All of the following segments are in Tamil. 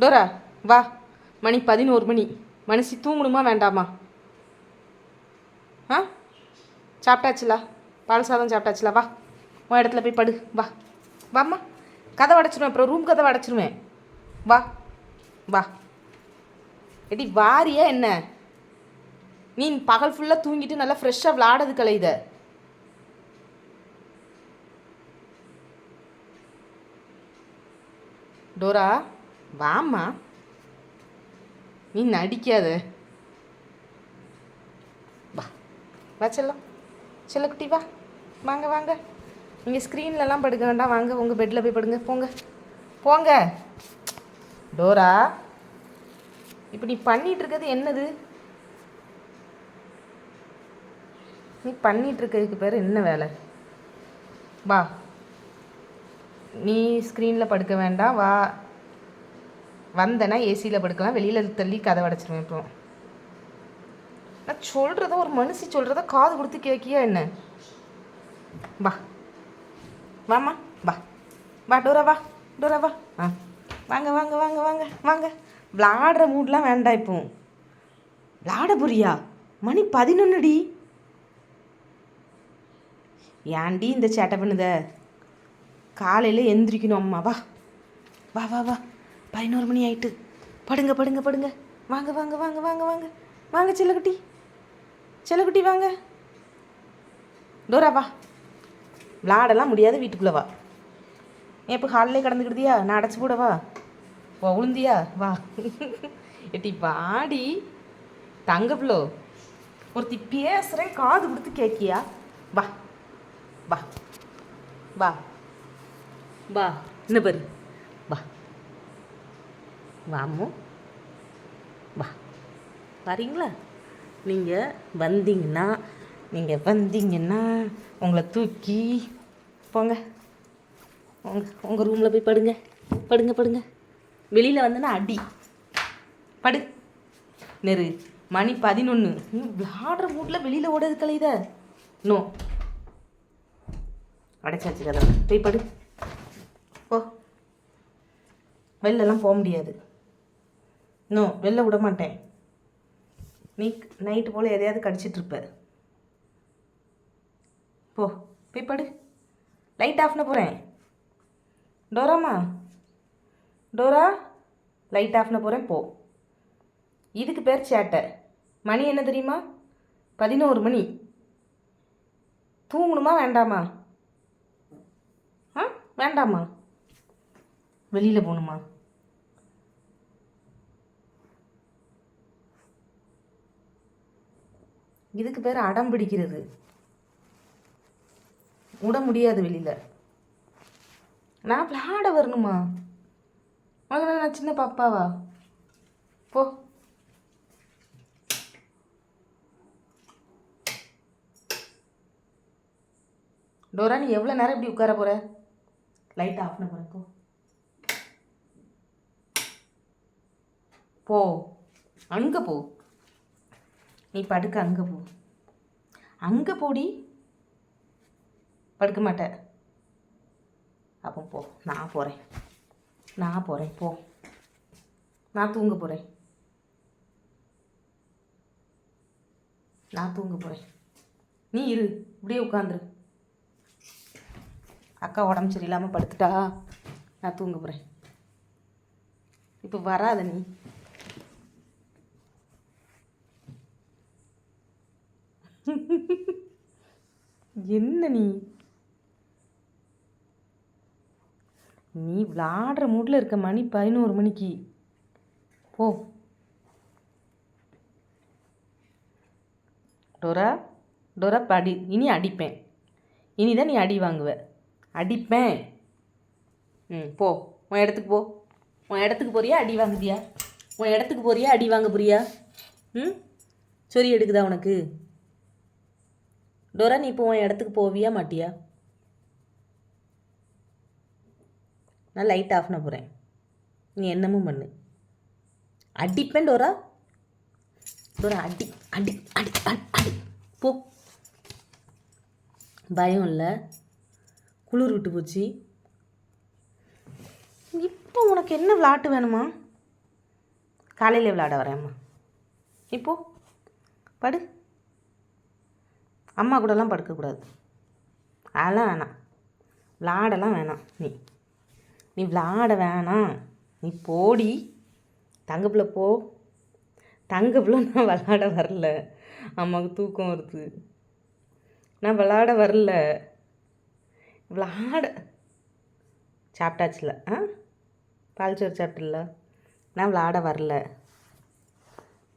டோரா வா. மணி பதினோரு மணி. மனுஷி தூங்கணுமா வேண்டாமா? ஆ? சாப்பிட்டாச்சுலா? பால் சாதம் சாப்பிட்டாச்சுலா? வா. உன் இடத்துல போய் படு. வா. வாம்மா. கதை அடைச்சிருவேன் அப்புறம் ரூம் கதை அடைச்சிருவேன். வா. வா. எடி வாரியா என்ன? நீ பகல் ஃபுல்லாக தூங்கிட்டு நல்லா ஃப்ரெஷ்ஷாக விளாடது இதை. டோரா? வாம்மா. நீ நடிக்காத. வா. வா செல்லம். செல்லக்குட்டி வா. வாங்க வாங்க. நீங்கள் ஸ்க்ரீன்லலாம் படுக்க வேண்டாம். வாங்க உங்கள் பெட்டில் போய் படுங்க. போங்க. போங்க. டோரா. இப்போ நீ பண்ணிட்டு இருக்கிறது என்னது? நீ பண்ணிட்டு இருக்கிறதுக்கு பேர் என்ன வேலை? வா. நீ ஸ்க்ரீனில் படுக்க வேண்டாம். வா. வந்தேன்னா ஏசியில் படுக்கலாம் வெளியில் தள்ளி கதை அடைச்சிருவேன் இப்போ. நான் சொல்கிறத ஒரு மனுஷி சொல்கிறத காது கொடுத்து கேட்கியா என்ன? வா. வாமா வா. வா டோரா வா. டோரா வா. ஆ. வாங்க வாங்க வாங்க வாங்க வாங்க. விளாடுற மூட்லாம் வேண்டாம் இப்போ. விளாட புரியா மணி பதினொன்னுடி. ஏன்டி இந்த சேட்டை பண்ணுத? காலையில் எந்திரிக்கணும் அம்மா. வா. வா வா வா. பதினோரு மணி ஆயிட்டு. படுங்க படுங்க படுங்க. வாங்க வாங்க வாங்க வாங்க வாங்க. வாங்க செல்லக்குட்டி. செல்லக்குட்டி வாங்க. டோரா வா. விளாடலாம் முடியாது வீட்டுக்குள்ளே வா. ஏன் இப்போ ஹாலிலே கடந்துக்கிடுதியா? நான் அடைச்சி போட வா. உளுந்தியா? வா. எட்டி வாடி. தங்கப்பிளோ ஒருத்தி பேசுகிறேன் காது கொடுத்து கேட்கியா? வா. வா. வா. வா. என்ன பாரு. வா. வாமோ வா. வரீங்களா? நீங்கள் வந்தீங்கன்னா நீங்கள் வந்தீங்கன்னா உங்களை தூக்கி போங்க. உங்கள் உங்கள் ரூமில் போய் படுங்க. படுங்க படுங்க. வெளியில் வந்தேன்னா அடி. படு. நெரு மணி பதினொன்று விளாடுற மூட்டில் வெளியில் ஓடது கலையுத. நோ. அடைச்சாச்சு கதை. போய் படு. போ. வெளிலலாம் போக முடியாது. நோ வெளில விட மாட்டேன். நீ நைட்டு போல் எதையாவது கடிச்சிட்ருப்ப போ போய் படு. லைட் ஆஃப் பண்ண போகிறேன் டோராம்மா. டோரா லைட் ஆஃப் பண்ண போகிறேன் போ. இதுக்கு பேர் சேட்டை மணி என்ன தெரியுமா? பதினோரு மணி. தூங்கணுமா வேண்டாமா? ஆ வேண்டாமா வெளியில் போகணுமா? இதுக்கு பேர் அடம் பிடிக்கிறது. விட முடியாது வெளியில். நான் விளாட வரணுமா? உனக்கு நான் சின்ன பாப்பாவா? போ. டோரா நீ எவ்வளோ நேரம் இப்படி உட்கார போகிற லைட் ஆஃப் பண்ண போகிறேன் போ. போ. அங்கே போ. நீ படுக்க அங்கே போ. அங்கே போடி. படுக்க மாட்டேன் அப்போ போ நான் போகிறேன் நான் போகிறேன் போ. நான் தூங்க போகிறேன் நான் தூங்க போகிறேன் நீ இரு இப்படியே உட்காந்துரு. அக்கா உடம்பு சரியில்லாமல் படுத்துட்டா. நான் தூங்க போகிறேன் இப்போ வராத நீ. என்ன நீ? நீ விளாடுற மூட்டில் இருக்க மணி பதினோரு மணிக்கு. போ. டொரா டொரா படி. இனி அடிப்பேன். இனி தான் நீ அடி வாங்குவ. அடிப்பேன். ம் போ. உன் இடத்துக்கு போ. உன் இடத்துக்கு போறியா? அடி வாங்குதியா உன் இடத்துக்கு போறியா? அடி வாங்க போறியா? ம்? சொறி எடுக்குதா உனக்கு? டோரா நீ இப்போ உன் இடத்துக்கு போவியா மாட்டியா? நான் லைட் ஆஃப் பண்ண போகிறேன் நீ என்னமும் பண்ணு. அடிப்பேன் டோரா. டோரா அடி அடி அடி அடி அடி. போ. பயம் இல்லை. குளிர் விட்டு போச்சு. இப்போ உனக்கு என்ன விளாட்டு வேணுமா? காலையில் விளாட வரேம்மா. இப்போ படு. அம்மா கூடலாம் படுக்கக்கூடாது. அதெல்லாம் வேணாம். விளாடலாம் வேணாம் நீ. நீ விளாட வேணாம். நீ போடி. தங்கப்பில் போ. தங்கப்பில் நான் விளாட வரல. அம்மாவுக்கு தூக்கம் வருது. நான் விளாட வரல. விளாட. சாப்பிட்டாச்சுல ஆ? பால் சோறு நான் விளாட வரல.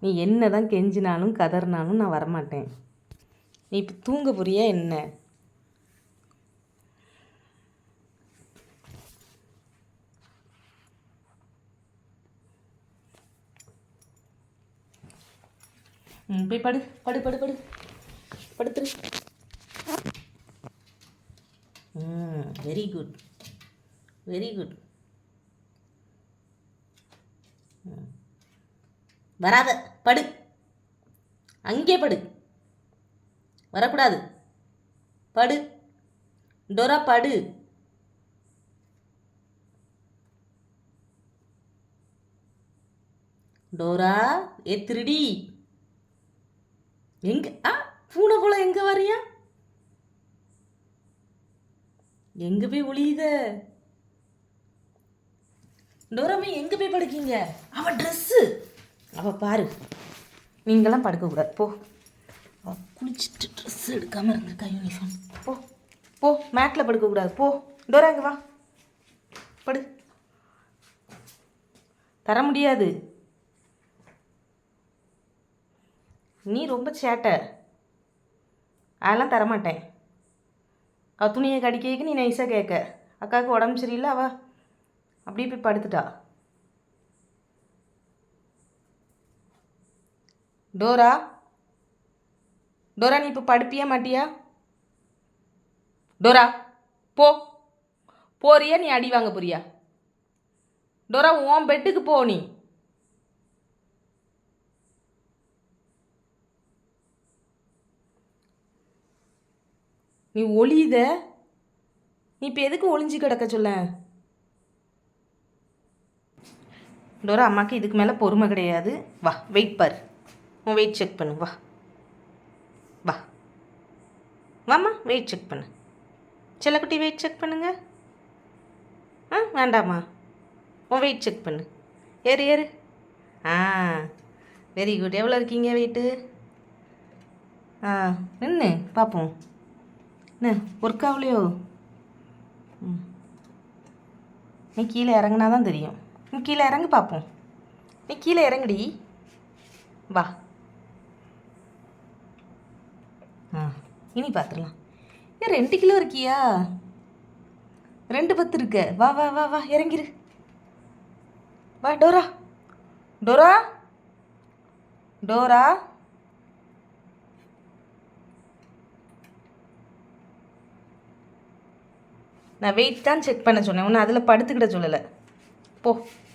நீ என்ன தான் கெஞ்சினாலும் கதறினாலும் நான் வரமாட்டேன். நீ இப்போ தூங்க போறியா என்ன? ம் போய் படு படு படு படு. படுத்துரு. ம் வெரி குட் வெரி குட் வராத படு. அங்கே படு. வரக்கூடாது. படு. டோரா படு. டோரா ஏ திருடி. எங்க ஆ பூனை போல எங்க வரியா எங்க போய் ஒளியுத? டோராமே எங்க போய் படுக்கீங்க? அவ ட்ரெஸ்ஸு அவ பாரு. நீங்களாம் படுக்கக்கூடாது. போ. குளிச்சுட்டு ட்ரெஸ் எடுக்காம இருந்திருக்கா யூனிஃபார்ம் போ. போ. மேட்டில் படுக்கக்கூடாது. போ. டோராங்க வா. படு. தர முடியாது. நீ ரொம்ப சேட்டை. அதெல்லாம் தரமாட்டேன். அவள் துணியை கடிக்க நீ நைஸாக கேட்க. அக்காவுக்கு உடம்பு சரியில்லை அவள் அப்படியே போய் படுத்துட்டா. டோரா? டோரா நீ இப்போ படுப்பியா மாட்டியா? டோரா போ. போறியா நீ அடி வாங்க போறியா? டோரா உன் பெட்டுக்கு போ நீ. நீ ஒளியுத? நீ இப்போ எதுக்கு ஒளிஞ்சு கிடக்க சொல்ல? டோரா அம்மாக்கு இதுக்கு மேலே பொறுமை கிடையாது. வா வெயிட் பார். உன் வெயிட் செக் பண்ணு. வா வா. வாம்மா வெயிட் செக் பண்ணு. செல்லக்குட்டி வெயிட் செக் பண்ணுங்க. ஆ வேண்டாம்மா. உன் வெயிட் செக் பண்ணு. ஏறு ஏறு. ஆ வெரி குட் எவ்வளோ இருக்கீங்க வெயிட்டு ஆ நின்று பார்ப்போம் என்ன ஒர்க் ஆகலையோ ம். நீ கீழே இறங்குனா தான் தெரியும். நீ கீழே இறங்கு பார்ப்போம் நீ கீழே இறங்குடி. வா. ஆ. இனி பார்த்துடலாம். ஏன் ரெண்டு கிலோ இருக்கியா? ரெண்டு பத்து இருக்க. வா வா வா வா இறங்கிரு. வா டோரா. டோரா? டோரா? நான் வெயிட் தான் செக் பண்ண சொன்னேன். உன்னை அதில் படுத்துக்கிட சொல்லலை. போ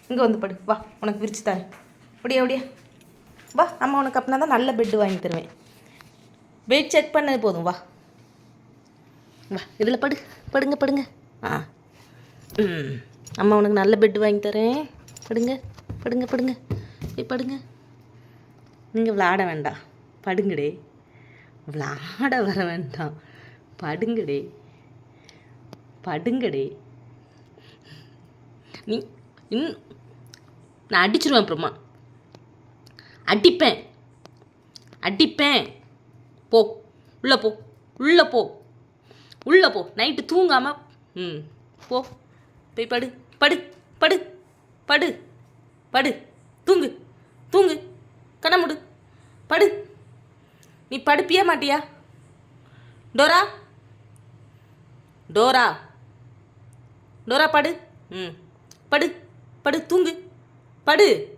இங்கே வந்து படு. வா உனக்கு விரிச்சு தரேன். அப்படியே அப்படியே வா அம்மா உனக்கு அப்படின்னா தான் நல்ல பெட்டு வாங்கி தருவேன். வெயிட் செக் பண்ணது போதும் வா. வா இதில் படு படுங்க படுங்க. ஆ. அம்மா உனக்கு நல்ல பெட்டு வாங்கி தரேன். படுங்க படுங்க படுங்க. போய் படுங்க. நீங்கள் விளாட வேண்டாம். படுங்கடே. விளாட வர வேண்டாம். படுங்கடே. படுங்கடே. நீ இன் நான் அடிச்சிருவேன் அப்புறமா. அடிப்பேன். அடிப்பேன். போ. உள்ளே போ. உள்ளே போ. உள்ளே போ. நைட்டு தூங்காமல் ம். போ. போய் படு. படு. படு. படு. படு. தூங்கு. தூங்கு. கண்ண படு. நீ படுப்பியா மாட்டியா? டோரா? டோரா? டோரா படு. ம். படு. படு. தூங்கு. படு.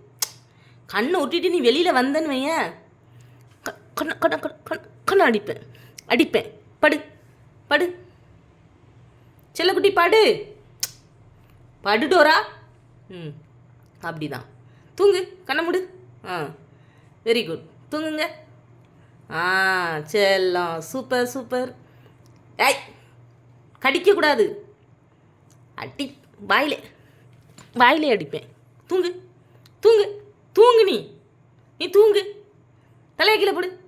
கண்ணை ஒட்டிட்டு நீ வெளியில் வந்தேன்னு வையன். கண்ண கண்ண கண்ண கண்ண. டக்குன்னு அடிப்பேன். அடிப்பேன் படு. படு. செல்லக்குட்டி படு. படு டோரா. ம். அப்படிதான். தூங்கு. கண்ணை முடு. ஆ. வெரி குட் தூங்குங்க. ஆ செல்லம். Super super. ஏய் கடிக்கக்கூடாது அடி வாயிலே. வாயிலே அடிப்பேன். தூங்கு. தூங்கு. தூங்கு நீ. நீ தூங்கு. தலையை கீழே போடு.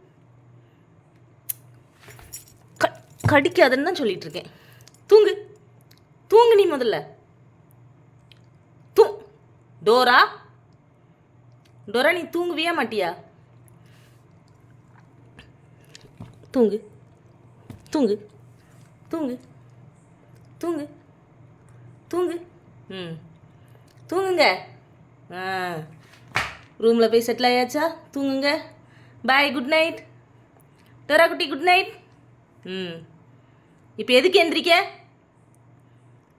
கடிக்காதுன்னு தான் சொல்லிட்டு இருக்கேன் தூங்கு. தூங்கு நீ முதல்ல. தூ. டோரா. டோரா நீ தூங்குவியா மாட்டியா? தூங்கு. தூங்கு. தூங்கு. தூங்கு. தூங்கு. ம். தூங்குங்க. ஆ. ரூமில் போய் செட்டில் ஆயாச்சா? தூங்குங்க. பாய் குட் நைட் டோரா குட்டி குட் நைட் ம். இப்போ எதுக்கு எந்திரிக்க?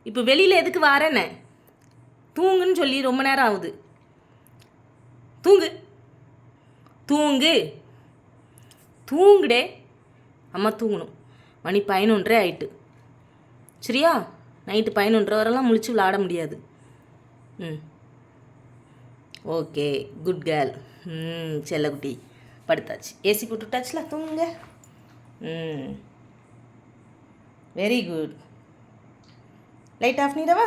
இப்போ வெளியில் எதுக்கு வாரேன்னு? தூங்குன்னு சொல்லி ரொம்ப நேரம் ஆகுது. தூங்கு. தூங்கு. தூங்குடே. அம்மா தூங்கணும். மணி பதினொன்றே ஆயிட்டு. சரியா? நைட்டு பதினொன்றரை வரலாம் முழிச்சு விளாட முடியாது. ம். ஓகே. குட் கேர்ள் ம். செல்லக்குட்டி. படுத்தாச்சு. ஏசி போட்டுட்டாச்சுல தூங்குங்க. ம். Very good light off பண்ணிடவா